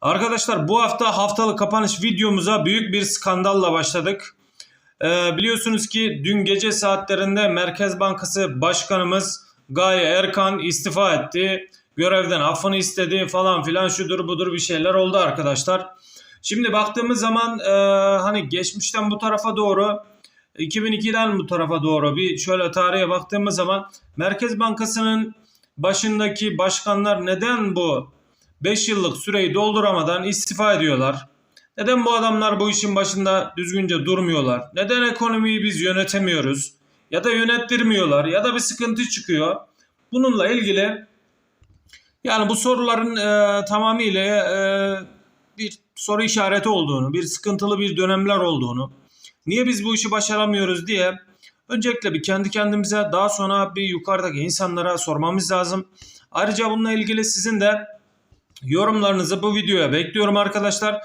Arkadaşlar bu hafta haftalık kapanış videomuza büyük bir skandalla başladık. Ee, biliyorsunuz ki dün gece saatlerinde Merkez Bankası Başkanımız Gaye Erkan istifa etti. Görevden affını istedi falan filan şudur budur bir şeyler oldu arkadaşlar. Şimdi baktığımız zaman e, hani geçmişten bu tarafa doğru 2002'den bu tarafa doğru bir şöyle tarihe baktığımız zaman Merkez Bankası'nın başındaki başkanlar neden bu 5 yıllık süreyi dolduramadan istifa ediyorlar? Neden bu adamlar bu işin başında düzgünce durmuyorlar? Neden ekonomiyi biz yönetemiyoruz? Ya da yönettirmiyorlar ya da bir sıkıntı çıkıyor. Bununla ilgili yani bu soruların e, tamamıyla e, bir soru işareti olduğunu, bir sıkıntılı bir dönemler olduğunu, niye biz bu işi başaramıyoruz diye öncelikle bir kendi kendimize daha sonra bir yukarıdaki insanlara sormamız lazım. Ayrıca bununla ilgili sizin de yorumlarınızı bu videoya bekliyorum arkadaşlar.